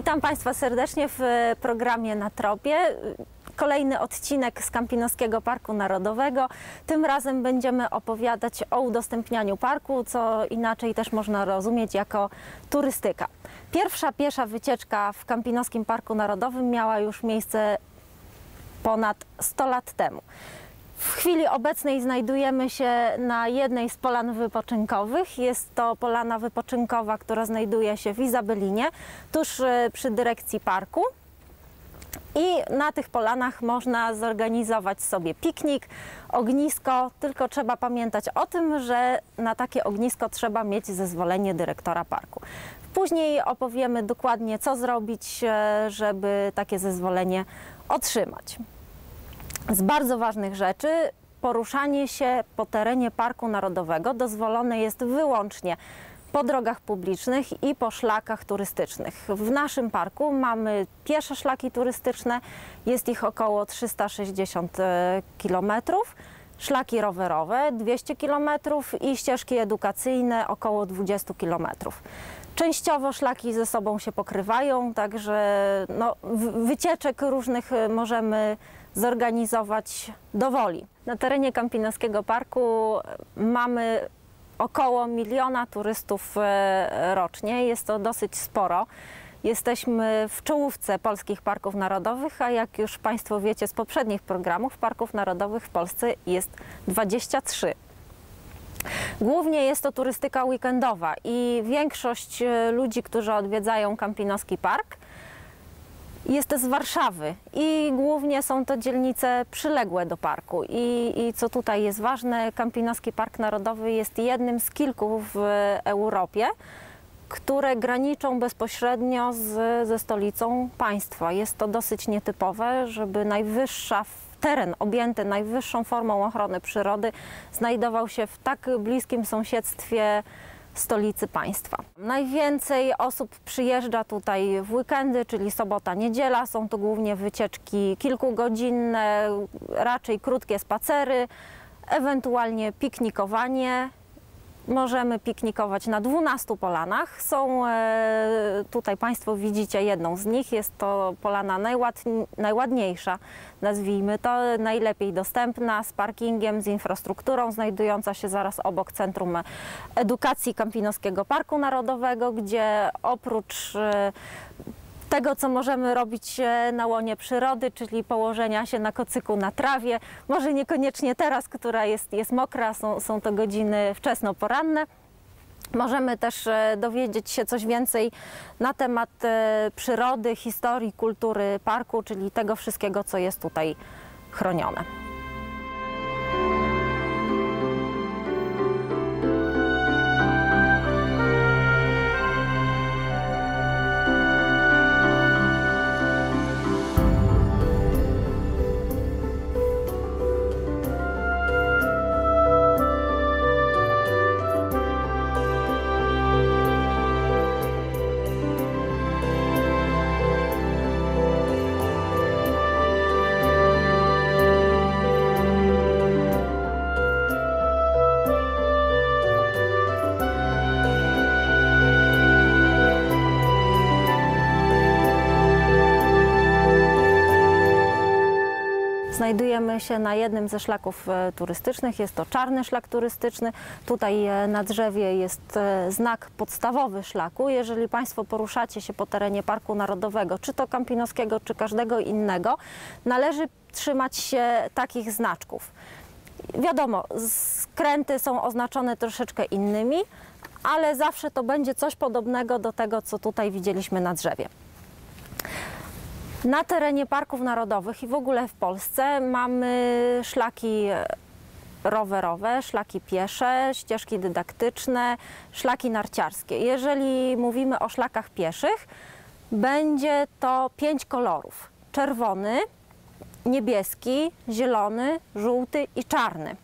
Witam Państwa serdecznie w programie Na Tropie. Kolejny odcinek z Kampinoskiego Parku Narodowego. Tym razem będziemy opowiadać o udostępnianiu parku, co inaczej też można rozumieć jako turystyka. Pierwsza piesza wycieczka w Kampinoskim Parku Narodowym miała już miejsce ponad 100 lat temu. W chwili obecnej znajdujemy się na jednej z polan wypoczynkowych. Jest to polana wypoczynkowa, która znajduje się w Izabelinie, tuż e, przy dyrekcji parku. I na tych polanach można zorganizować sobie piknik, ognisko, tylko trzeba pamiętać o tym, że na takie ognisko trzeba mieć zezwolenie dyrektora parku. Później opowiemy dokładnie, co zrobić, e, żeby takie zezwolenie otrzymać. Z bardzo ważnych rzeczy poruszanie się po terenie Parku Narodowego dozwolone jest wyłącznie po drogach publicznych i po szlakach turystycznych. W naszym parku mamy piesze szlaki turystyczne, jest ich około 360 km, szlaki rowerowe 200 km i ścieżki edukacyjne około 20 km. Częściowo szlaki ze sobą się pokrywają, także no, wycieczek różnych możemy zorganizować dowoli. Na terenie Kampinoskiego Parku mamy około miliona turystów e, rocznie. Jest to dosyć sporo. Jesteśmy w czołówce polskich parków narodowych, a jak już Państwo wiecie z poprzednich programów, parków narodowych w Polsce jest 23. Głównie jest to turystyka weekendowa i większość e, ludzi, którzy odwiedzają Kampinoski Park, jest z Warszawy i głównie są to dzielnice przyległe do parku. I, I, co tutaj jest ważne, Kampinoski Park Narodowy jest jednym z kilku w Europie, które graniczą bezpośrednio z, ze stolicą państwa. Jest to dosyć nietypowe, żeby najwyższa teren objęty najwyższą formą ochrony przyrody znajdował się w tak bliskim sąsiedztwie stolicy państwa. Najwięcej osób przyjeżdża tutaj w weekendy, czyli sobota, niedziela. Są to głównie wycieczki kilkugodzinne, raczej krótkie spacery, ewentualnie piknikowanie. Możemy piknikować na 12 polanach. Są e, tutaj Państwo widzicie jedną z nich. Jest to polana najładniejsza, nazwijmy to, najlepiej dostępna, z parkingiem, z infrastrukturą, znajdująca się zaraz obok Centrum Edukacji Kampinoskiego Parku Narodowego, gdzie oprócz e, tego, co możemy robić e, na łonie przyrody, czyli położenia się na kocyku na trawie. Może niekoniecznie teraz, która jest, jest mokra, są, są to godziny wczesno-poranne. Możemy też e, dowiedzieć się coś więcej na temat e, przyrody, historii, kultury parku, czyli tego wszystkiego, co jest tutaj chronione. Znajdujemy się na jednym ze szlaków e, turystycznych. Jest to czarny szlak turystyczny. Tutaj e, na drzewie jest e, znak podstawowy szlaku. Jeżeli Państwo poruszacie się po terenie Parku Narodowego, czy to Kampinoskiego, czy każdego innego, należy trzymać się takich znaczków. Wiadomo, skręty są oznaczone troszeczkę innymi, ale zawsze to będzie coś podobnego do tego, co tutaj widzieliśmy na drzewie. Na terenie parków narodowych i w ogóle w Polsce mamy szlaki rowerowe, szlaki piesze, ścieżki dydaktyczne, szlaki narciarskie. Jeżeli mówimy o szlakach pieszych, będzie to pięć kolorów: czerwony, niebieski, zielony, żółty i czarny.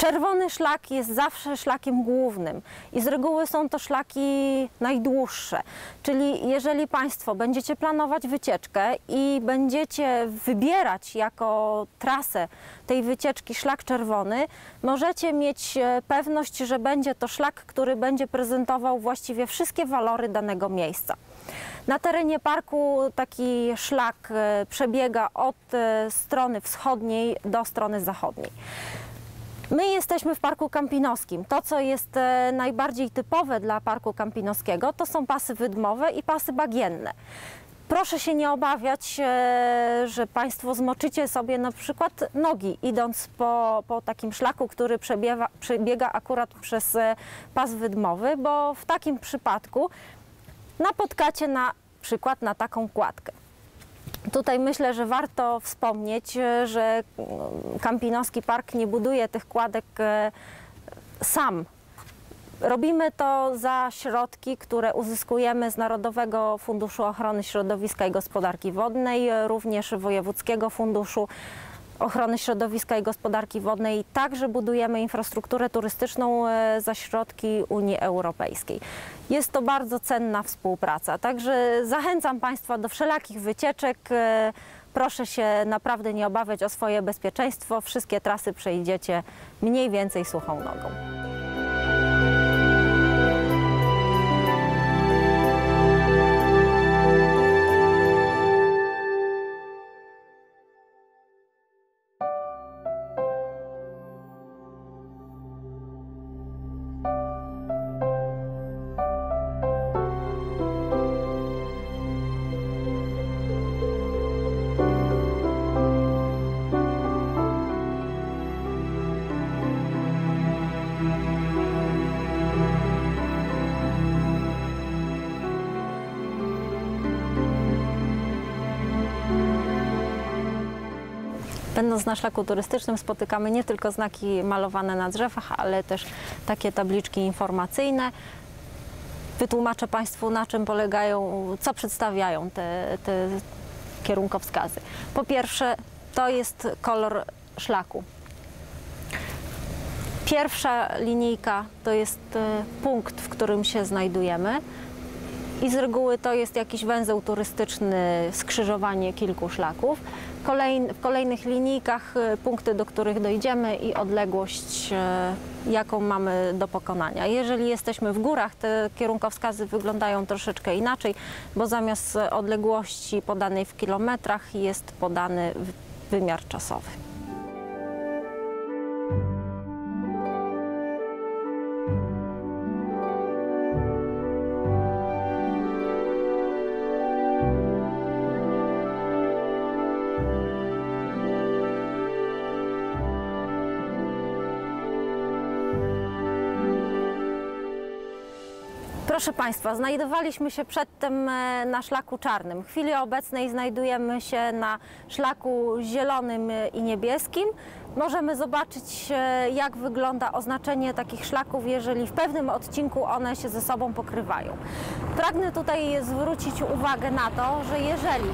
Czerwony szlak jest zawsze szlakiem głównym i z reguły są to szlaki najdłuższe. Czyli jeżeli Państwo będziecie planować wycieczkę i będziecie wybierać jako trasę tej wycieczki szlak czerwony, możecie mieć e, pewność, że będzie to szlak, który będzie prezentował właściwie wszystkie walory danego miejsca. Na terenie parku taki szlak e, przebiega od e, strony wschodniej do strony zachodniej. My jesteśmy w Parku Kampinoskim. To, co jest e, najbardziej typowe dla Parku Kampinoskiego, to są pasy wydmowe i pasy bagienne. Proszę się nie obawiać, e, że Państwo zmoczycie sobie na przykład nogi, idąc po, po takim szlaku, który przebiega, przebiega akurat przez e, pas wydmowy, bo w takim przypadku napotkacie na przykład na taką kładkę. Tutaj myślę, że warto wspomnieć, e, że mm, Kampinoski Park nie buduje tych kładek sam. Robimy to za środki, które uzyskujemy z Narodowego Funduszu Ochrony Środowiska i Gospodarki Wodnej, również Wojewódzkiego Funduszu Ochrony Środowiska i Gospodarki Wodnej. Także budujemy infrastrukturę turystyczną e, za środki Unii Europejskiej. Jest to bardzo cenna współpraca, także zachęcam Państwa do wszelakich wycieczek. E, proszę się naprawdę nie obawiać o swoje bezpieczeństwo. Wszystkie trasy przejdziecie mniej więcej suchą nogą. Będąc na szlaku turystycznym spotykamy nie tylko znaki malowane na drzewach, ale też takie tabliczki informacyjne. Wytłumaczę Państwu, na czym polegają, co przedstawiają te, te kierunkowskazy. Po pierwsze, to jest kolor szlaku. Pierwsza linijka to jest e, punkt, w którym się znajdujemy. I z reguły to jest jakiś węzeł turystyczny, skrzyżowanie kilku szlaków w kolejnych linijkach y, punkty, do których dojdziemy i odległość, y, jaką mamy do pokonania. Jeżeli jesteśmy w górach, te kierunkowskazy wyglądają troszeczkę inaczej, bo zamiast odległości podanej w kilometrach jest podany wymiar czasowy. Proszę Państwa, znajdowaliśmy się przedtem e, na szlaku czarnym. W chwili obecnej znajdujemy się na szlaku zielonym i niebieskim. Możemy zobaczyć, e, jak wygląda oznaczenie takich szlaków, jeżeli w pewnym odcinku one się ze sobą pokrywają. Pragnę tutaj zwrócić uwagę na to, że jeżeli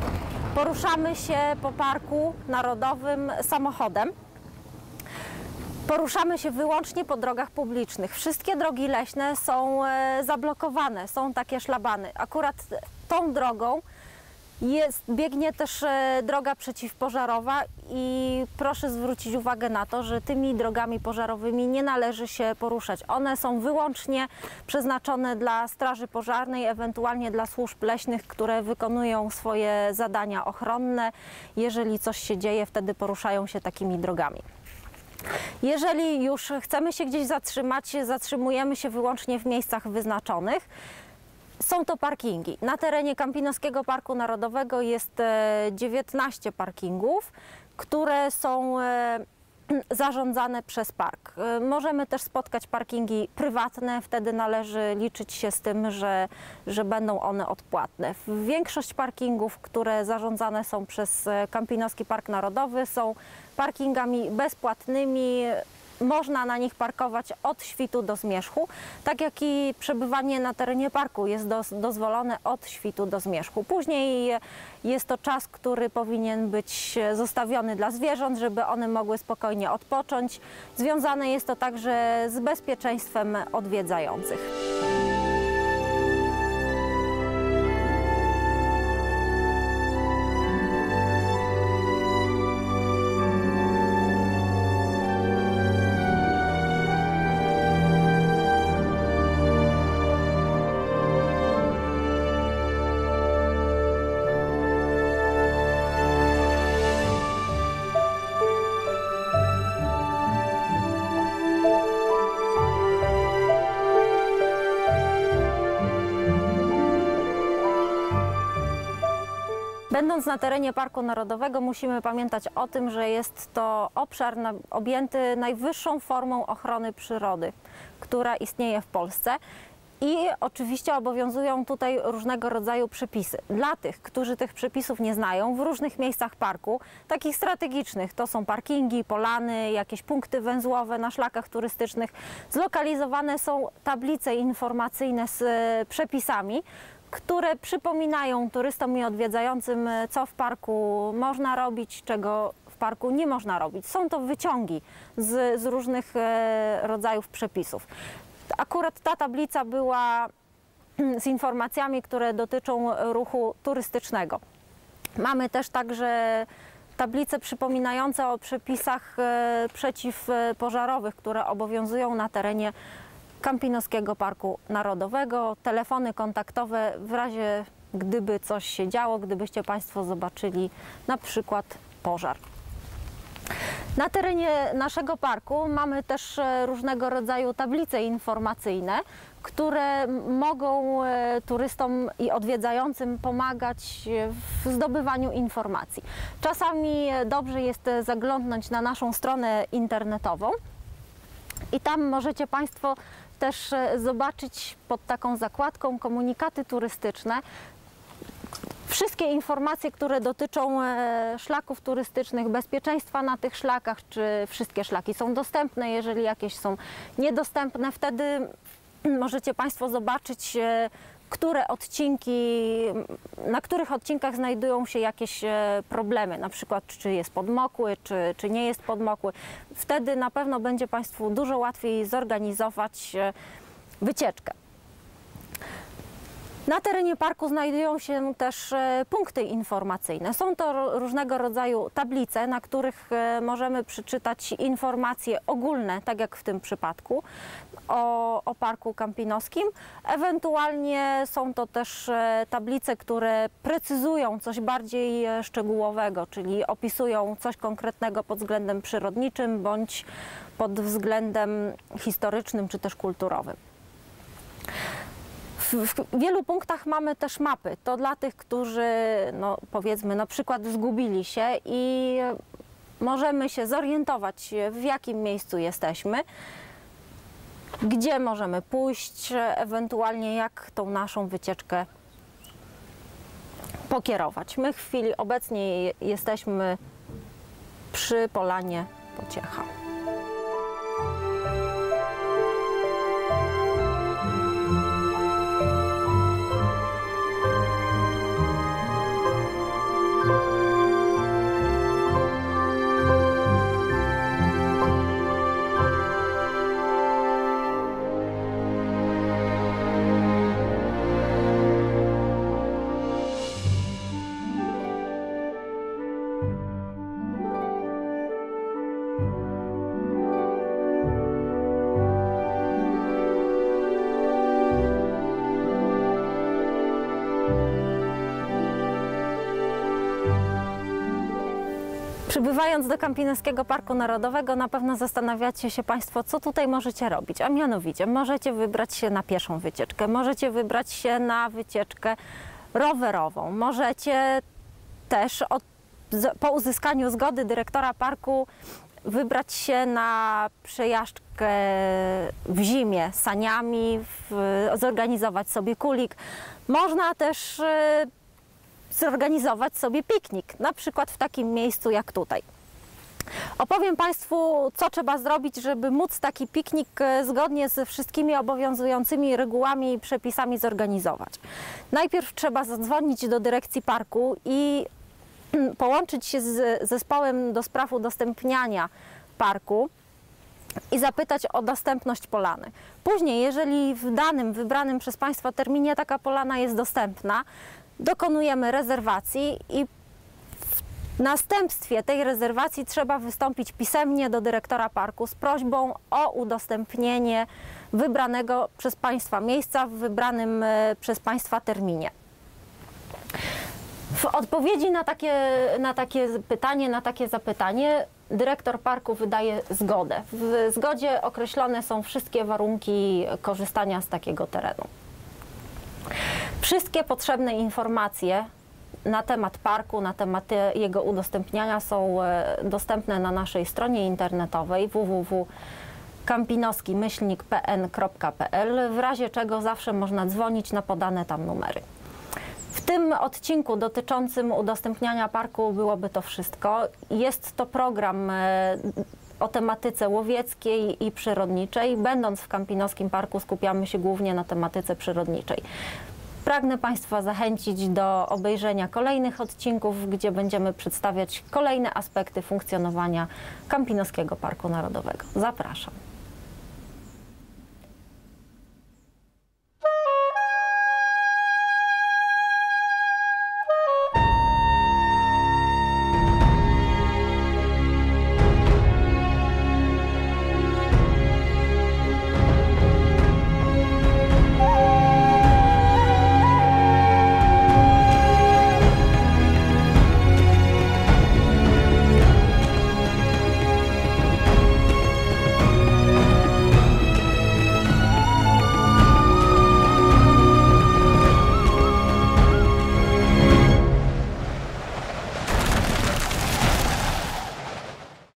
poruszamy się po parku narodowym samochodem, Poruszamy się wyłącznie po drogach publicznych. Wszystkie drogi leśne są e, zablokowane, są takie szlabany. Akurat tą drogą jest, biegnie też e, droga przeciwpożarowa i proszę zwrócić uwagę na to, że tymi drogami pożarowymi nie należy się poruszać. One są wyłącznie przeznaczone dla straży pożarnej, ewentualnie dla służb leśnych, które wykonują swoje zadania ochronne. Jeżeli coś się dzieje, wtedy poruszają się takimi drogami. Jeżeli już chcemy się gdzieś zatrzymać, zatrzymujemy się wyłącznie w miejscach wyznaczonych. Są to parkingi. Na terenie Kampinoskiego Parku Narodowego jest 19 e, parkingów, które są e, zarządzane przez park. E, możemy też spotkać parkingi prywatne, wtedy należy liczyć się z tym, że, że będą one odpłatne. Większość parkingów, które zarządzane są przez Kampinoski Park Narodowy są parkingami bezpłatnymi. Można na nich parkować od świtu do zmierzchu, tak jak i przebywanie na terenie parku jest do, dozwolone od świtu do zmierzchu. Później jest to czas, który powinien być zostawiony dla zwierząt, żeby one mogły spokojnie odpocząć. Związane jest to także z bezpieczeństwem odwiedzających. Będąc na terenie Parku Narodowego musimy pamiętać o tym, że jest to obszar objęty najwyższą formą ochrony przyrody, która istnieje w Polsce. I oczywiście obowiązują tutaj różnego rodzaju przepisy. Dla tych, którzy tych przepisów nie znają, w różnych miejscach parku, takich strategicznych, to są parkingi, polany, jakieś punkty węzłowe na szlakach turystycznych, zlokalizowane są tablice informacyjne z e, przepisami, które przypominają turystom i odwiedzającym, e, co w parku można robić, czego w parku nie można robić. Są to wyciągi z, z różnych e, rodzajów przepisów. Akurat ta tablica była z informacjami, które dotyczą ruchu turystycznego. Mamy też także tablice przypominające o przepisach e, przeciwpożarowych, które obowiązują na terenie Kampinoskiego Parku Narodowego, telefony kontaktowe w razie gdyby coś się działo, gdybyście Państwo zobaczyli na przykład pożar. Na terenie naszego parku mamy też e, różnego rodzaju tablice informacyjne, które mogą e, turystom i odwiedzającym pomagać w zdobywaniu informacji. Czasami e, dobrze jest zaglądnąć na naszą stronę internetową i tam możecie Państwo też zobaczyć pod taką zakładką komunikaty turystyczne, Wszystkie informacje, które dotyczą e, szlaków turystycznych, bezpieczeństwa na tych szlakach, czy wszystkie szlaki są dostępne, jeżeli jakieś są niedostępne, wtedy możecie Państwo zobaczyć, e, które odcinki, na których odcinkach znajdują się jakieś e, problemy, na przykład czy jest podmokły, czy, czy nie jest podmokły. Wtedy na pewno będzie Państwu dużo łatwiej zorganizować wycieczkę. Na terenie parku znajdują się też e, punkty informacyjne. Są to różnego rodzaju tablice, na których e, możemy przeczytać informacje ogólne, tak jak w tym przypadku, o, o parku kampinowskim. Ewentualnie są to też e, tablice, które precyzują coś bardziej szczegółowego, czyli opisują coś konkretnego pod względem przyrodniczym bądź pod względem historycznym czy też kulturowym. W, wielu punktach mamy też mapy. To dla tych, którzy no, powiedzmy na przykład zgubili się i możemy się zorientować w jakim miejscu jesteśmy, gdzie możemy pójść, ewentualnie jak tą naszą wycieczkę pokierować. My w chwili obecnej jesteśmy przy Polanie Pociecha. Przybywając do Kampinoskiego Parku Narodowego na pewno zastanawiacie się Państwo, co tutaj możecie robić, a mianowicie możecie wybrać się na pieszą wycieczkę, możecie wybrać się na wycieczkę rowerową, możecie też od, po uzyskaniu zgody dyrektora parku wybrać się na przejażdżkę w zimie saniami, w, zorganizować sobie kulik. Można też y, zorganizować sobie piknik, na przykład w takim miejscu jak tutaj. Opowiem Państwu, co trzeba zrobić, żeby móc taki piknik e, zgodnie ze wszystkimi obowiązującymi regułami i przepisami zorganizować. Najpierw trzeba zadzwonić do dyrekcji parku i połączyć się z zespołem do spraw udostępniania parku i zapytać o dostępność polany. Później, jeżeli w danym, wybranym przez Państwa terminie taka polana jest dostępna, dokonujemy rezerwacji i w następstwie tej rezerwacji trzeba wystąpić pisemnie do dyrektora parku z prośbą o udostępnienie wybranego przez Państwa miejsca w wybranym e, przez Państwa terminie. W odpowiedzi na takie, na takie pytanie, na takie zapytanie, dyrektor parku wydaje zgodę. W zgodzie określone są wszystkie warunki korzystania z takiego terenu. Wszystkie potrzebne informacje na temat parku, na temat e, jego udostępniania są e, dostępne na naszej stronie internetowej www.kampinoski-pn.pl, w razie czego zawsze można dzwonić na podane tam numery. W tym odcinku dotyczącym udostępniania parku byłoby to wszystko. Jest to program e, o tematyce łowieckiej i przyrodniczej. Będąc w Kampinoskim Parku skupiamy się głównie na tematyce przyrodniczej. Pragnę Państwa zachęcić do obejrzenia kolejnych odcinków, gdzie będziemy przedstawiać kolejne aspekty funkcjonowania Kampinoskiego Parku Narodowego. Zapraszam.